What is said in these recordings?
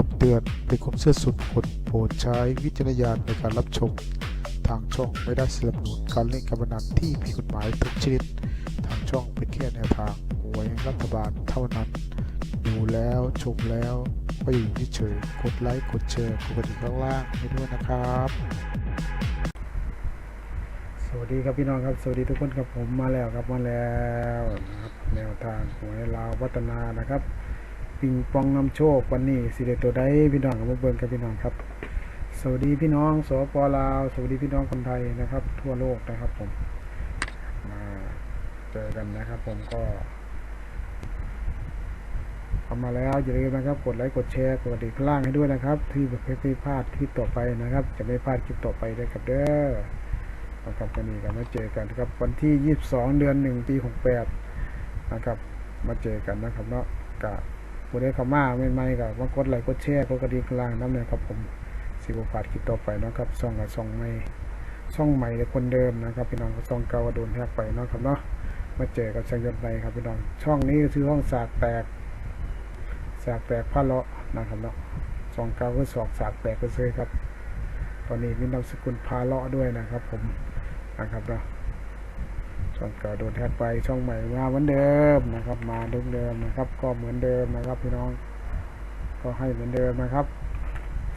คำเตือนเป็นความเชื่อส่วนบุคคลโปรดใช้วิจารณญาณในการรับชม ทางช่องไม่ได้สนับสนุนการเล่นการพนันที่ผิดกฎหมายทุกชนิด ทางช่องเป็นแค่แนวทางหวยรัฐบาลเท่านั้น ดูแล้วชมแล้วก็อยู่เฉยกดไลค์กดแชร์กดกระดิ่งข้างล่างให้ด้วยนะครับ สวัสดีครับพี่น้องครับสวัสดีทุกคนครับผมมาแล้วครับมาแล้วนะครับแนวทางหวยลาววัฒนานะครับ ปิงปองนำโชควันนี้สิเดตัวได้พี่น้องกับเบิ่งกับพี่น้องครับ สวัสดีพี่น้องสปลาว สวัสดีพี่น้องคนไทยนะครับ ทั่วโลกนะครับผมมาเจอกันนะครับ ผมก็ทำมาแล้วอย่าลืมนะครับกดไลค์กดแชร์กดกระดิ่งข้างล่างให้ด้วยนะครับ ที่ไม่พลาดคลิปต่อไปนะครับ จะไม่พลาดคลิปต่อไปได้วยครับเด้อนะครับวันนี้ก็มาเจอกันครับวันที่ 22 เดือน 1 ปี 68 นะครับ มาเจอกันนะครับเนาะกับ ผู้ได้เข้ามาใหม่ๆกับมากดไลค์กดแชร์กดกระดิ่งกลางน้ำเนี่ยครับผมสิบฝาดคลิปต่อไปเนาะครับช่องกับช่องใหม่ช่องใหม่และคนเดิมนะครับพี่น้องก็ช่องเก่าโดนแทกไปเนาะครับเนาะมาเจอกับช่างยนต์ไรครับพี่น้องช่องนี้คือห้องสากแตกสากแตกผ้าเลาะนะครับเนาะช่องเก่าก็สอกสากแตกก็เลยครับ ตอนนี้มีนามสกุลพาเลาะด้วยนะครับ ผมนะครับเนาะ ช่องเก่าโดนแทกไปช่องใหม่มาเหมือนเดิมนะครับ มาดุเดิมนะครับ ก็เหมือนเดิมนะครับพี่น้อง ก็ให้เหมือนเดิมนะครับ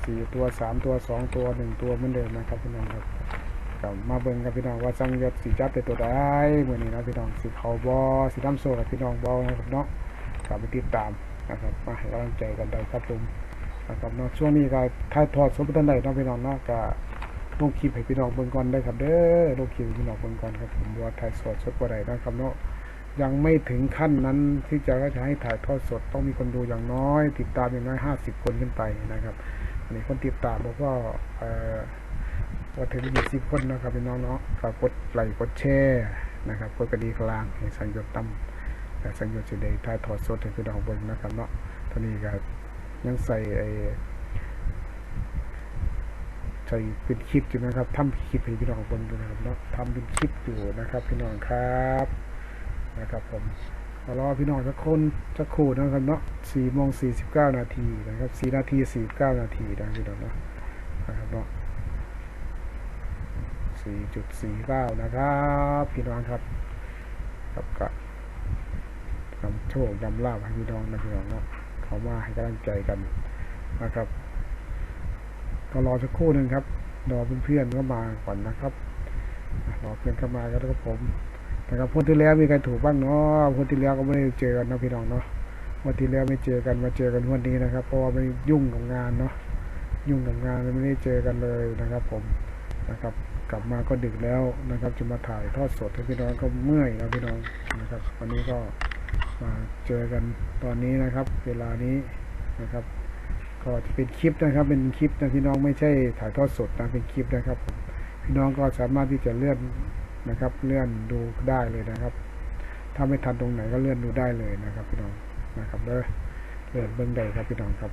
สี่ตัวสามตัวสองตัวหนึ่งตัวเหมือนเดิมนะครับพี่น้องครับกลับมาเบิ่งกับพี่น้องว่าสังยศสีจับเป็นตัวได้เมื่อนี้นะพี่น้องสีเขาบอสีดำโซ่กับพี่น้องบอนะครับเนาะกลับไปติดตามนะครับมาให้กำลังใจกันได้ครับผมนะครับเนาะช่วงนี้ก็ถ่ายทอดสดบ่ทันได้เนะพี่น้องเนาะก็ ลงคลิปให้พี่น้องเบิ่งก่อนได้ครับเด้อลงคลิปให้พี่น้องเบิ่งก่อนครับผมว่าถ่ายสดสดบ่ได้นะครับเนาะยังไม่ถึงขั้นนั้นที่จะจะให้ถ่ายทอดสดต้องมีคนดูอย่างน้อย ติดตามอย่างน้อย50คนขึ้นไปนะครับอันนี้คนติดตามบอกว่าว่าถึง20คนนะครับพี่น้องเนาะก็กดไลค์กดแชร์นะครับกดกระดิ่งกลางให้สัญญาตั้มแต่สัญญาณสิได้ถ่ายทอดสดให้พี่น้องเบิ่งนะครับเนาะตอนนี้ก็ยังใส่ไอ้ ใส่เป็นคลิปอยู่นะครับทำคลิปให้พี่น้องเบิ่งดูนะครับเนาะทำเป็นคลิปอยู่นะครับ พี่น้องครับนะครับ ผมรอพี่น้องสักคนสักครู่นะครับเนาะสี่โมงสี่สิบเก้านาทีนะครับสี่นาทีสี่สิบเก้านาทีนะพี่น้องเนาะนะครับเนาะสี่จุดสี่เก้านะครับ พี่น้องครับครับก็นำโชคนำลาบให้พี่น้องนะพี่น้องเนาะเขามาให้กำลังใจกันนะครับ ก็รอสักครู่หนึ่งครับรอเพื่อนๆเข้ามาก่อนนะครับรอเพื่อนเข้ามากันแล้วก็ผมนะครับพ้นที่แล้วมีใครถูกบ้างเนาะพ้นที่แล้วก็ไม่ได้เจอกันนะพี่น้องเนาะวันที่แล้วไม่เจอกันมาเจอกันวันนี้นะครับ เพราะว่าไม่ยุ่งกับงานเนาะยุ่งกับงานไม่ได้เจอกันเลยนะครับ ผมนะครับ กลับมาก็ดึกแล้วนะครับ จะมาถ่ายทอดสดให้พี่น้องก็เมื่อยนะพี่น้องนะครับ วันนี้ก็มาเจอกันตอนนี้นะครับ เวลานี้นะครับ ก็จะเป็นคลิปนะครับ เป็นคลิปนะพี่น้องไม่ใช่ถ่ายทอดสดนะเป็นคลิปนะครับผมพี่น้องก็สามารถที่จะเลื่อนนะครับ เลื่อนดูได้เลยนะครับ ถ้าไม่ทันตรงไหนก็เลื่อนดูได้เลยนะครับ พี่น้องนะครับเด้อเลื่อนเบื้องใดครับพี่น้องครับ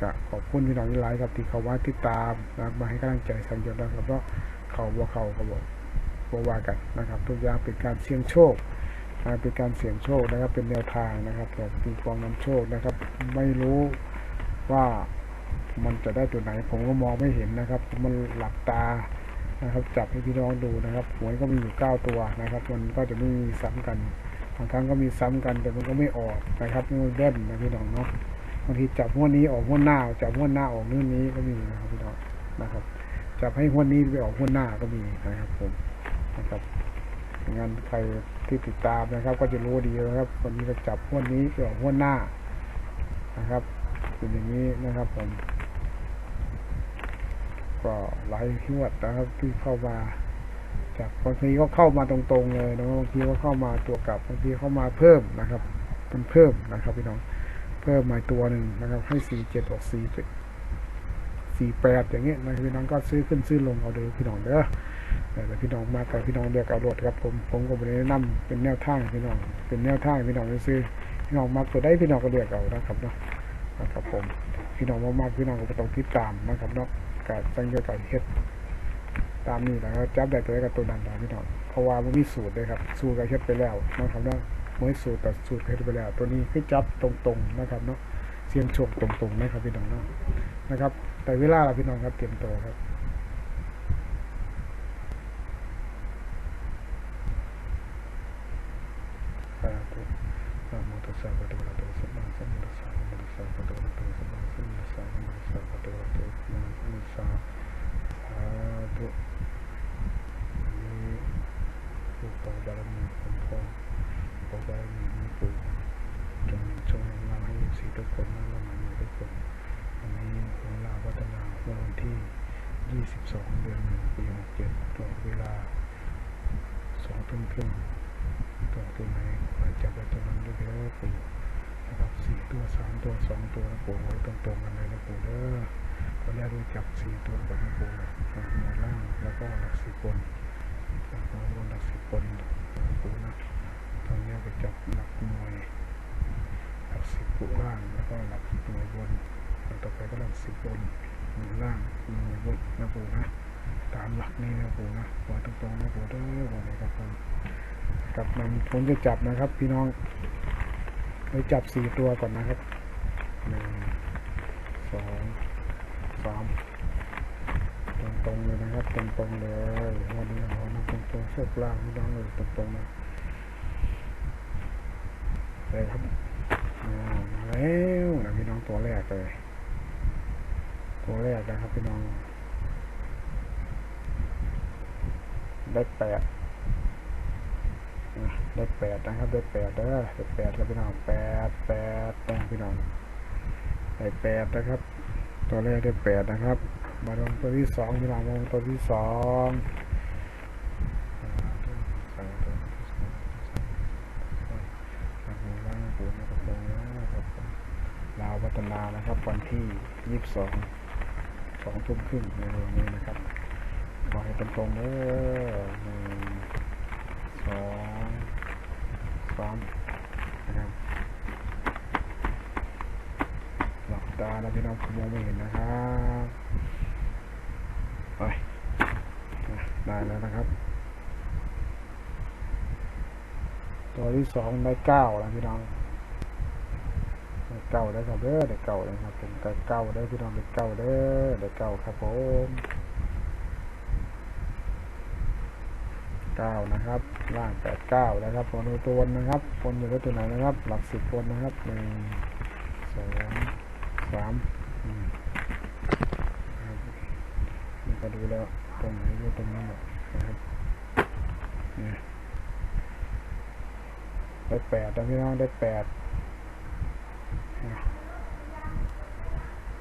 ก็ขอบคุณพี่น้องที่ไลฟ์ครับที่เขาว่าติดตามนะมาให้กำลังใจสังยศนะครับเพราะเขาบ่เขาก็บอกบ่ว่ากันนะครับ ทุกอย่างเป็นการเสี่ยงโชคเป็นการเสี่ยงโชคนะครับเป็นแนวทางนะครับแบบปิงปองนำโชคนะครับ ไม่รู้ว่า มันจะได้ตัวไหน ผมก็มองไม่เห็นนะครับผมมันหลับตานะครับ จับให้พี่น้องดูนะครับหวยก็มีอยู่เก้าตัวนะครับ มันก็จะไม่มีซ้ำกันบางครั้งก็มีซ้ำกันแต่มันก็ไม่ออกนะครับมันเล่นนะพี่น้องเนาะบางทีจับหัวนี้ออกหัวหน้าจับหัวหน้าออกนู่นนี้ก็มีนะครับพี่น้องนะครับ จับให้หัวนี้ไปออกหัวหน้าก็มีนะครับผมนะครับงานใครที่ติดตามนะครับ ก็จะรู้ดีนะครับวันนี้ก็จับห้วนนี้กับห้วหน้านะครับเป็นอย่างนี้นะครับผม ก็หลายหวดนะครับ ที่เข้ามา จากบางทีก็เข้ามาตรงๆเลยนะบางทีก็เข้ามาตัวกลับบางทีเข้ามาเพิ่มนะครับมันเพิ่มนะครับพี่น้องเพิ่มมาตัวหนึ่งนะครับ ให้สี่เจ็ดออกสี่สี่แปดอย่างเงี้ยนะพี่น้องก็ซื้อขึ้นซื้อลงเอาเด้อพี่น้องเด้อแต่พี่น้องมากับพี่น้องเลือกเอารถครับผมผมก็ไม่ได้แนะนำเป็นแนวทางพี่น้องเป็นแนวทางพี่น้องไปซื้อพี่น้องมาตัวได้พี่น้องก็เลือกเอานะครับเนาะนะครับผมพี่น้องมากๆพี่น้องก็ต้องติดตามนะครับเนาะ การจังเกี่ยกับเฮ็ดตามนี้นะครับจับได้ตัวกับตัวนั้นนะพี่น้องเพราะว่ามันมีสูตรเลยครับ สูตรก็เฮ็ดไปแล้วนะครับเนาะเมื่อสูตรแต่สูตรเฮ็ดไปแล้ว ตัวนี้คือจับตรงๆนะครับเนาะเสียงโชคตรงๆนะครับพี่น้องเนาะนะครับ แต่เวลาเราพี่น้องครับเตรียมตัวครับ สาธุ นะโมตัสสะภะคะวะโตสัมมาสัมพุทธัสสะนะโมตัสสะภะคะวะโตสัมมาสัมพุทธัสสะนะโมตัสสะภะคะวะโตสัมมาสัมพุทธัสสะสาธุนี่ผู้ปกบารมีคุ้มครองบารมีนี้ปู่จงทรงนำเราให้สีทุกคนนั่งละมาดทุกคนวันนี้ของลาวัฒนาเมื่อวันที่ 22 เดือนหนึ่งปี67ตลอดเวลาสองทุ่มครึ่ง ตัวตัวไหนจับไปตัวนั้นด้วยเด้อปู่นะครับสี่ตัวสามตัวสองตัวนะปู่ไว้ตรงกันเลยนะปู่เด้อตอนแรกรู้จักสี่ตัวก่อนนะปู่หมวยล่างแล้วก็หลักสี่คนหลักหน่วยบนหลักสิบบนนะปู่นะตอนนี้ไปจับหลักหน่วยหลักสิบปู่ล่างแล้วก็หลักหน่วยบนแล้วต่อไปก็หลักสิบบนหน่วยล่างหน่วยบนนะปู่นะตามหลักนี้นะปู่นะไว้ตรงๆนะปู่เด้อวันนี้ครับผม กับนำ ผมจะจับนะครับพี่น้องไปจับสี่ตัวก่อนนะครับหนึ่งสองสามตรงตรงเลยนะครับ ตรงตรงเลยวันนี้เรานำตรงตรงๆโชคลางพี่น้องเลยตรงตรงนะเลยครับอ่ามาแล้วนะพี่น้องตัวแรกเลยตัวแรกนะครับพี่น้องได้แปด นะเลขแปดนะครับเลขแปดเด้อเลขแปดแล้วพี่น้องแปดแปดนะพี่น้องเลขแปดนะครับ ตัวแรกเลขแปดนะครับ มาลงตัวที่สองพี่น้องมาลงตัวที่สองลาวพัฒนานะครับวันที่ยี่สิบสองสองทุ่มครึ่งในวันนี้นะครับขอให้ตรงๆเด้อหนึ่งสอง สามนะครับหลับตาแล้วพี่น้องผมมองไม่เห็นนะครับไปได้แล้วนะครับ ตัวที่สองได้เก้าแล้วพี่น้องได้เก้าได้ครับเด้อได้เก้าเลยครับเป็นได้เก้าได้พี่น้องได้เก้าเด้อได้เก้าครับผมเก้านะครับ ล่างแปดเก้านะครับผลตัวนะครับผลอยู่ที่ตัวไหนนะครับ หลักสิบคนนะครับหนึ่งสองสามอืมครับนี่ก็ดูแล้วตรงไหนอยู่ตรงนี้หมดนะครับเนี่ยได้แปดนะพี่น้องได้แปดนะ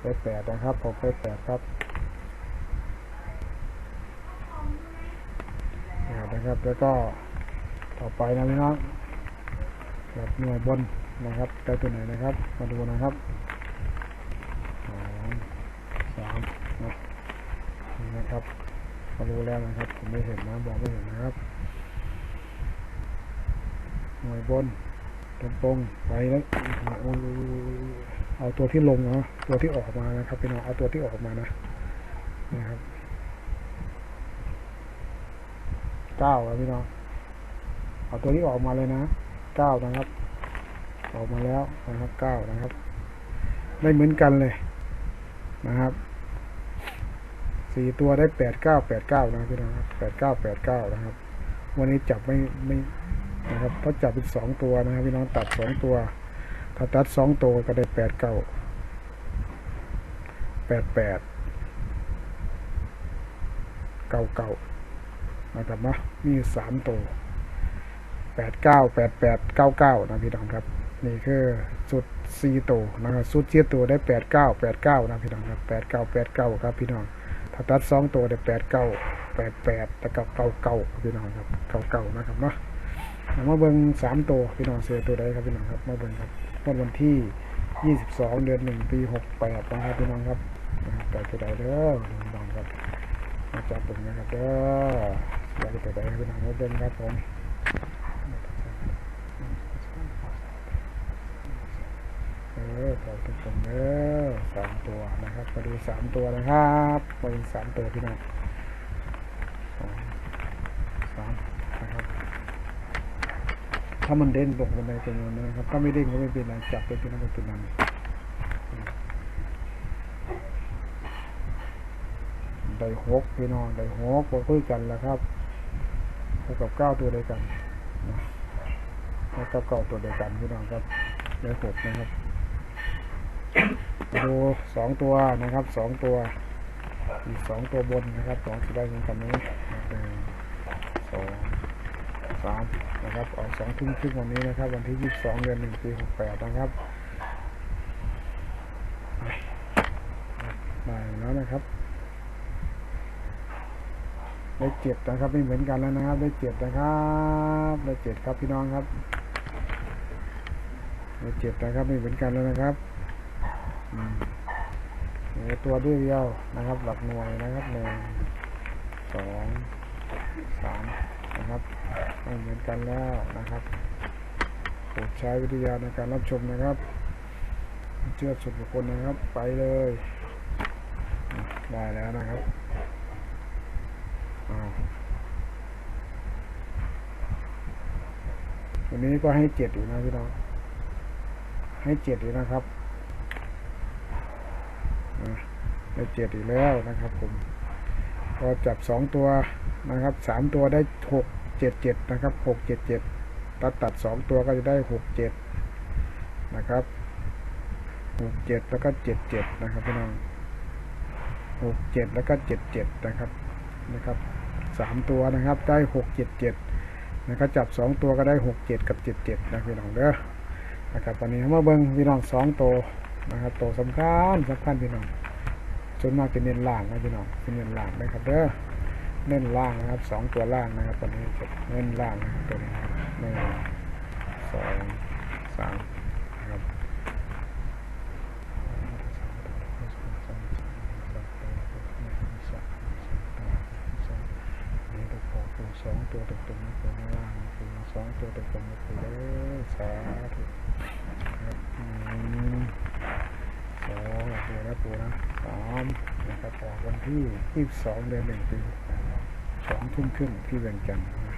ได้แปดนะครับผมได้แปดครับนะครับแล้วก็ ต่อไปนะพี่น้องแบบหน่วยบนนะครับได้ตัวไหนนะครับ มาดูนะครับสองสามนะนะครับมาดูแล้วนะครับ ผมไม่เห็นนะบอกไม่เห็นนะครับ หน่วยบนตรงตรงไปแล้วเอาตัวที่ลงเนาะตัวที่ออกมานะครับพี่น้องเอาตัวที่ออกมานะนะครับเก้าครับพี่น้อง เอาตัวนี้ออกมาเลยนะเก้านะครับ ออกมาแล้วนะครับเก้านะครับ ได้เหมือนกันเลยนะครับสี่ตัวได้แปดเก้าแปดเก้านะพี่น้องครับแปดเก้าแปดเก้านะครับ วันนี้จับไม่ไม่นะครับเพราะจับเป็นสองตัวนะครับพี่น้องตัดสองตัว ถ้าตัดสองตัวก็ได้แปดเก้าแปดแปดเก้าเก้านะครับนาะมีสามตัว แปดเก้าแปดแปดเก้าเก้านะพี่น้องครับ นี่คือสุดสี่ตัวนะครับสุดเชียตัวได้แปดเก้าแปดเก้านะพี่น้องครับแปดเก้าแปดเก้าครับพี่น้องถ้าตัดสองตัวได้แปดเก้าแปดแปดแล้วก็เก้าเก้าครับพี่น้องครับเก้าเก้านะครับเนาะมาเบิ่งสามตัวพี่น้องเสียตัวใดครับพี่น้องครับมาเบิ่งครับวันวันที่ยี่สิบสองเดือนหนึ่งปีหกแปดนะครับพี่น้องครับนะครับแต่ตัวใดเด้อพี่น้องครับมาจับตรงนี้ครับเด้ออยากจะได้ให้พี่น้องมาเบิ่งครับผมเออขอตรงๆเด้อสามตัวนะครับ มาดูสามตัวนะครับมาดูสามตัวพี่น้องสองสามนะครับ ถ้ามันเด้งตกบันไดตรงนั้นนะครับ ถ้าไม่เด้งก็ไม่เป็นไรจับไปเป็นนั้นก็เป็นนั้นได้หกพี่น้องได้หกคุยกันแล้วครับหกกับเก้าตัวเดียวกันนะหกกับเก้าตัวเดียวกันพี่น้องครับได้หกนะครับ ดูสองตัวนะครับสองตัวอีกสองตัวบนนะครับสองสีได้เหมือนกันนี้หนึ่งสองสามนะครับออกสองทุ่มครึ่งวันนี้นะครับ วันที่ยี่สิบสองเดือนหนึ่งปีหกแปดนะครับได้แล้วนะครับได้เจ็ดนะครับไม่เหมือนกันแล้วนะครับ ได้เจ็ดนะครับได้เจ็ดครับพี่น้องครับได้เจ็ดนะครับไม่เหมือนกันแล้วนะครับ เหลือตัวเดียวนะครับ หลักหน่วยนะครับหนึ่งสองสามนะครับไม่เหมือนกันแล้วนะครับโปรดใช้วิทยาในการรับชมนะครับ เชื่อสุดบุคคลนะครับ ไปเลย ได้แล้วนะครับอันนี้ก็ให้เจ็ดอีกนะพี่น้องให้เจ็ดอีกนะครับอะ ได้เจ็ดอีกแล้วนะครับผมก็จับสองตัวนะครับสามตัวได้หกเจ็ดเจ็ดนะครับหกเจ็ดเจ็ดตัดตัดสองตัวก็จะได้หกเจ็ดนะครับหกเจ็ดแล้วก็เจ็ดเจ็ดนะครับพี่น้องหกเจ็ดแล้วก็เจ็ดเจ็ดนะครับนะครับสามตัวนะครับได้หกเจ็ดเจ็ดนะครับจับสองตัวก็ได้หกเจ็ดกับเจ็ดเจ็ดนะพี่น้องเด้อนะครับวันนี้มาเบิ้งพี่น้องสองตัวนะครับตัวสำคัญสำคัญพี่น้อง ส่วนมากจะเน้นล่างนะพี่น้องจะเน้นล่างนะครับเด้อเน้นล่างนะครับสองตัวล่างนะครับวันนี้จะเน้นล่างนะครับตัวนี้นะหนึ่งสองสามนะครับนี่ตัวขอตัวสองตัวตรงๆนะตัวข้ล่างนะตัสองตัวตรงๆนะตัวเลยสาธุครับหนึ่งสองตัวนะตัวนะ สามนะครับออกวันที่ยี่สิบสองเดือนหนึ่งปีสองทุ่มครึ่งที่เวียงจันทร์นะ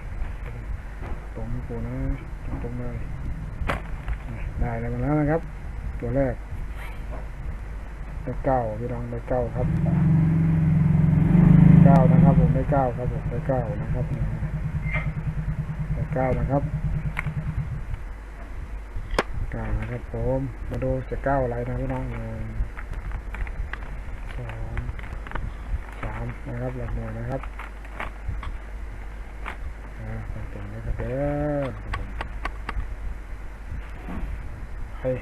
ตรงนี้ตัวนะตรงเลยได้แล้วมาแล้วนะครับ ตัวแรกได้เก้าพี่น้องได้เก้าครับเก้านะครับผมได้เก้าครับผมได้เก้านะครับได้เก้านะครับเก้านะครับผมมาดูจะเก้าอะไรนะพี่น้องหนึ่งสองสามนะครับหลักหน่วยนะครับตรงๆนะครับเด้อเฮ้ย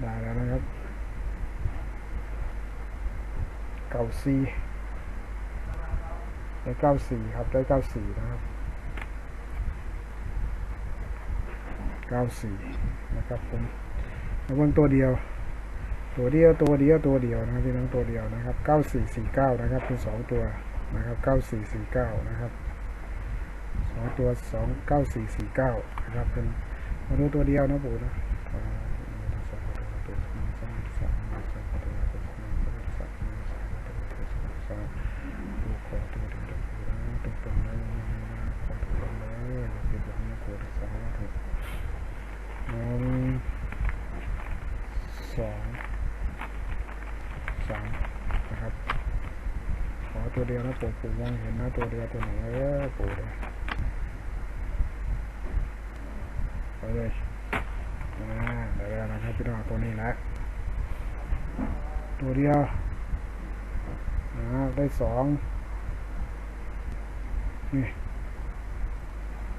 ได้แล้วนะครับ เก้าสี่ได้เก้าสี่ครับ ได้เก้าสี่นะครับเก้าสี่นะครับผมแล้วเบิ่งตัวเดียว ตัวเดียวตัวเดียวตัวเดียวนะครับพี่น้องตัวเดียวนะครับเก้าสี่สี่เก้านะครับเป็นสองตัวนะครับเก้าสี่สี่เก้านะครับสองตัวสองเก้าสี่สี่เก้านะครับเป็นมาดูตัวเดียวนะปู่นะอ่าดูขอตัวเดียวนะปู่นะตรงๆเลยนะขอตัวเดียวเลยเป็นแบบนี้ปู่สาธุหนึ่งสอง สามนะครับ ขอตัวเดียวนะปู่ปู่มองเห็นนะตัวเดียวตัวไหนเออปู่เลยไปเลยอ่าได้แล้วนะครับพี่น้องตัวนี้นะตัวเดียวอ่าได้สองนี่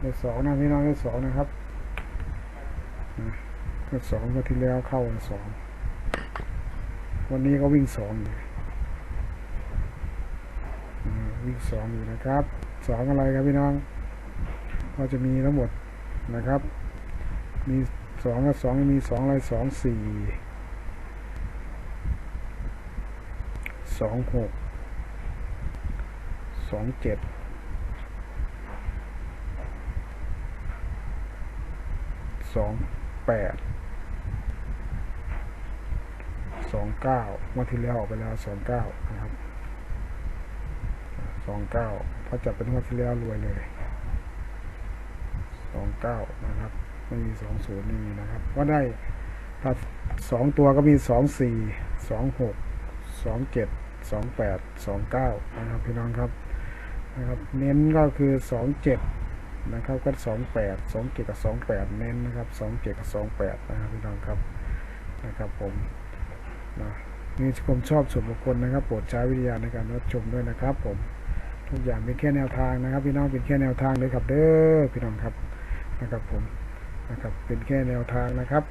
ได้สองนะพี่น้องได้สองนะครับก็สองก็ที่แล้วเข้าสอง วันนี้ก็วิ่งสองอยู่วิ่งสองอยู่นะครับสองอะไรครับพี่น้อง ก็จะมีทั้งหมดนะครับ มีสองกับสองมีสองอะไรสองสี่สองหกสองเจ็ดสองแปด สองเก้าวันที่แล้วออกไปแล้วสองเก้านะครับสองเก้าพอจับเป็นงวดที่แล้วรวยเลยสองเก้านะครับ ไม่มีสองศูนย์ไม่มีนะครับ ก็ได้ถ้าสองตัวก็มีสองสี่สองหกสองเจ็ดสองแปดสองเก้านะครับพี่น้องครับนะครับ เน้นก็คือสองเจ็ดนะครับก็สองแปดสองเจ็ดกับสองแปดเน้นนะครับสองเจ็ดกับสองแปดนะครับพี่น้องครับนะครับผม นะนี่ผมชอบส่วนบุคคลนะครับ โปรดใช้วิทยาในการรับชมด้วยนะครับ ผม ทุกอย่างเป็นแค่แนวทางนะครับ พี่น้องเป็นแค่แนวทางเลยครับ เด้อพี่น้องครับนะครับผมนะครับเป็นแค่แนวทางนะครับ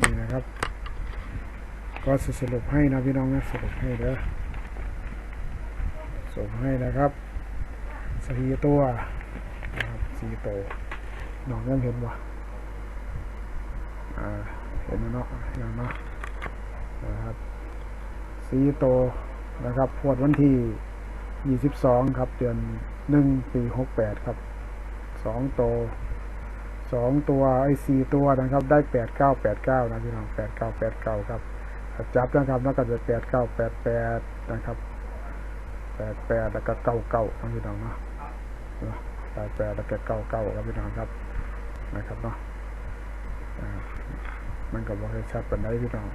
นี่นะครับ ก็สรุปให้นะพี่น้องนะสรุปให้เด้อสรุปให้นะครับสี่ตัวนะครับสี่ตัวน้องยังเห็นวะอ่าเห็นแล้วเนาะอย่างเนาะน สี่ตัวนะครับพวดวันที่ยี่สิบสองครับ เดือนหนึ่งปีหกแปดครับสองตัวสองตัวไอ้สี่ตัวนะครับ ได้แปดเก้าแปดเก้านะพี่น้องแปดเก้าแปดเก้าครับ จับนะครับ แล้วก็จะแปดเก้าแปดแปดนะครับแปดแปดแล้วก็เก้าเก้าครับพี่น้องเนาะแปดแปดแล้วก็เก้าเก้าครับพี่น้องครับ นะครับเนาะมันก็บอกให้ชัดเป็นได้พี่น้อง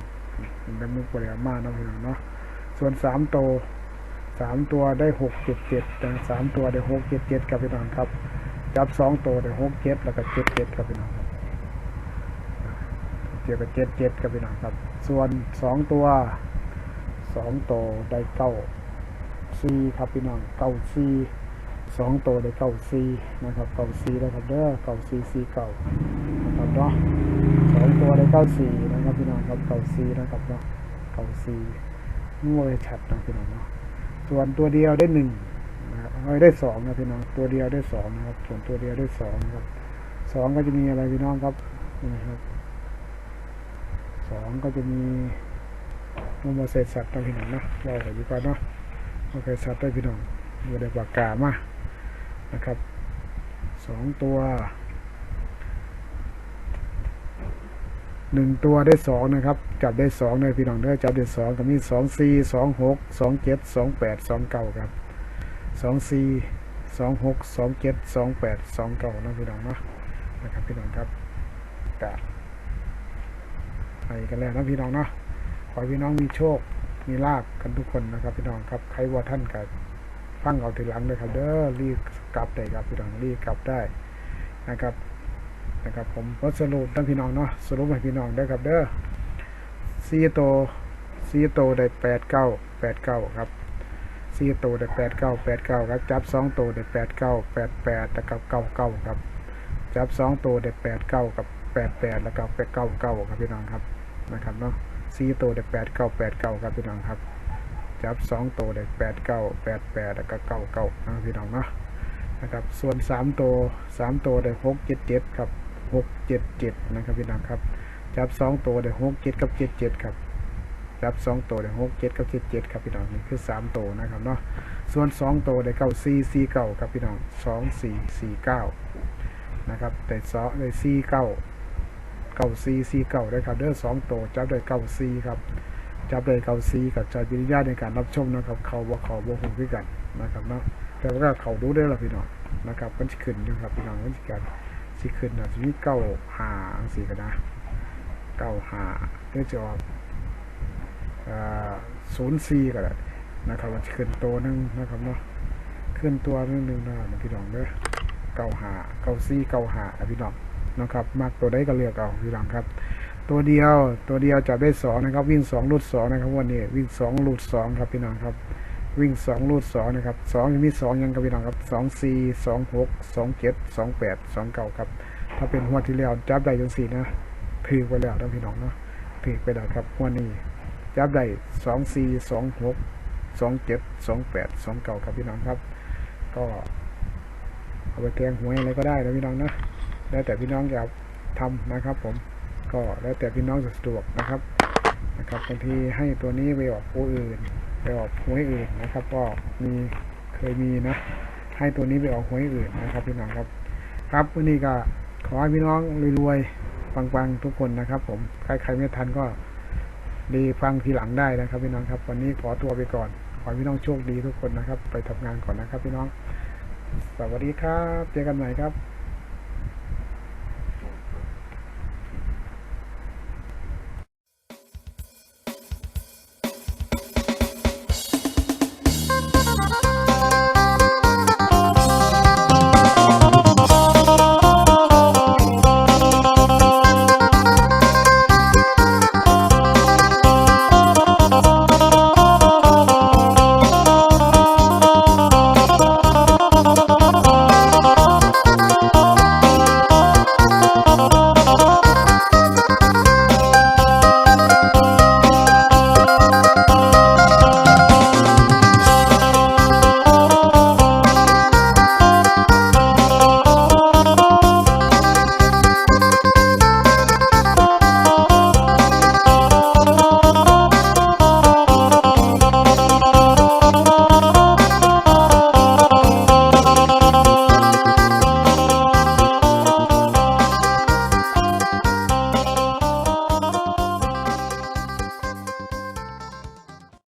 มันได้มุกปริมาณนะพี่น้องเนาะส่วนสามตัวสามตัวได้หกเจ็ดเจ็ดสามตัวได้หกเจ็ดเจ็ดครับพี่น้องครับ จับสองตัวได้หกเจ็ดแล้วก็เจ็ดเจ็ดครับพี่น้องเจ็ดกับเจ็ดเจ็ดครับพี่น้องครับ ส่วนสองตัวสองตัวได้เก้าซีครับพี่น้องเก้าซีสองตัวได้เก้าซีนะครับเก้าซีนะครับเด้อเก้าซีซีเก้านะครับเนาะสองตัวได้เก้าซีนะ ครับพี่น้องครับเก้าซีนะครับเนาะเก้าซีมั่วเลยชัดนะพี่น้องเนาะส่วนตัวเดียวได้หนึ่งนะครับได้สองนะพี่น้องตัวเดียวได้สองนะครับ ส่วนตัวเดียวได้สองนะครับสองก็จะมีอะไรพี่น้องครับนี่นะครับสองก็จะมีโมโมเสสสัตว์นะพี่น้องนะเราไปดีกว่าเนาะโอเคสัตว์ได้พี่น้องอยู่ในปากกามานะครับสองตัว หนึ่งตัวได้สองนะครับ จับได้สองเลยพี่น้องเด้อจับได้สองก็มีสองสี่สองหกสองเจ็ดสองแปดสองเก้าครับสองสี่สองหกสองเจ็ดสองแปดสองเก้านะพี่น้องเนาะนะครับพี่น้องครับกาไปกันแล้วนะพี่น้องเนาะขอพี่น้องมีโชคมีลาบกันทุกคนนะครับ พี่น้องครับใครว่าท่านกับฟังเอาทีหลังเลยครับ เด้อรีบกลับได้ครับพี่น้องรีบกลับได้นะครับ นะครับผมก็สรุปทั้งพี่น้องเนาะสรุปให้พี่น้องได้ครับเด้อซีโตซีโตได้แปดเก้าแปดเก้าครับซีโตได้แปดเก้าแปดเก้าครับจับสองโตได้แปดเก้าแปดแปดแล้วก็เก้าเก้าครับ จับสองตัวได้แปดเก้ากับแปดแปดแล้วก็ไปดเก้าเก้าครับพี่น้องครับนะครับเนาะสี่ตัวได้แปดเก้าแปดเก้าครับพี่น้องครับ จับสองตัวได้แปดเก้าแปดแปดแล้วก็เก้าเก้านะพี่น้องเนาะนะครับส่วนสามตัวสามตัวได้หกเจ็ดเจ็ดครับ หกเจ็ดเจ็ดนะครับพี่น้องครับ จับสองตัวได้หกเจ็ดกับเจ็ดเจ็ดครับ จับสองตัวได้หกเจ็ดกับเจ็ดเจ็ดครับพี่น้องนี่คือสามตัวนะครับเนาะ ส่วนสองตัวได้เก้าสี่สี่เก้าครับพี่น้องสองสี่สี่เก้านะครับแต่ซอในซีเก้าเก้าซีซีเก้าได้ครับเด้อสองตัวจับได้เก้าซีครับจับได้เก้าซีกับใจวิญญาณในการรับชมนะครับ เขาว่าเขาบ่หูด้วยกันนะครับเนาะแต่ว่าเขาดูได้ละพี่น้องนะครับมันสิขึ้นอยู่ครับพี่น้องมันสิกัน สิขึ้นนะสิมีเก้าหาอังสีกันนะเก้าหาเนื่องจากศูนย์ซีก็ได้นะครับมันขึ้นตัวหนึงนะครับเนาะขึ้นตัวหนึงหนึ่งนะพี่น้องเด้อเก้าหาเก้าซี่เก้าหาอะพี่น้องนะครับมากตัวได้ก็เลือกเอาพี่น้องครับ ตัวเดียวตัวเดียวจับได้สองนะครับ วิ่งสองรูดสองนะครับวันนี้วิ่งสองรูดสองครับพี่น้องครับ วิ่งสองรูดสองนะครับสองยังมีสองยังครับพี่น้องครับสองสี่สองหกสองเจ็ดสองแปดสองเก้าครับ ถ้าเป็นหัวที่แล้วจับได้จังสี่นะถือไปแล้วนะพี่น้องเนาะถือไปแล้วครับหัวนี้จับได้สองสี่สองหกสองเจ็ดสองแปดสองเก้าครับพี่น้องครับ ก็เอาไปแทงหวยอะไรก็ได้นะพี่น้องนะแล้วแต่พี่น้องจะทำนะครับ ผมก็แล้วแต่พี่น้องจะสะดวกนะครับนะครับบางทีให้ตัวนี้ไปออกผู้อื่น ไปออกหวยอื่นนะครับ ก็มีเคยมีนะ ให้ตัวนี้ไปออกหวยอื่นนะครับพี่น้องครับ ครับวันนี้ก็ขอให้พี่น้องรวยๆปังๆทุกคนนะครับ ผมใครใครไม่ทันก็ดีฟังทีหลังได้นะครับพี่น้องครับ วันนี้ขอตัวไปก่อน ขอพี่น้องโชคดีทุกคนนะครับ ไปทำงานก่อนนะครับ พี่น้อง สวัสดีครับ เจอกันใหม่ครับ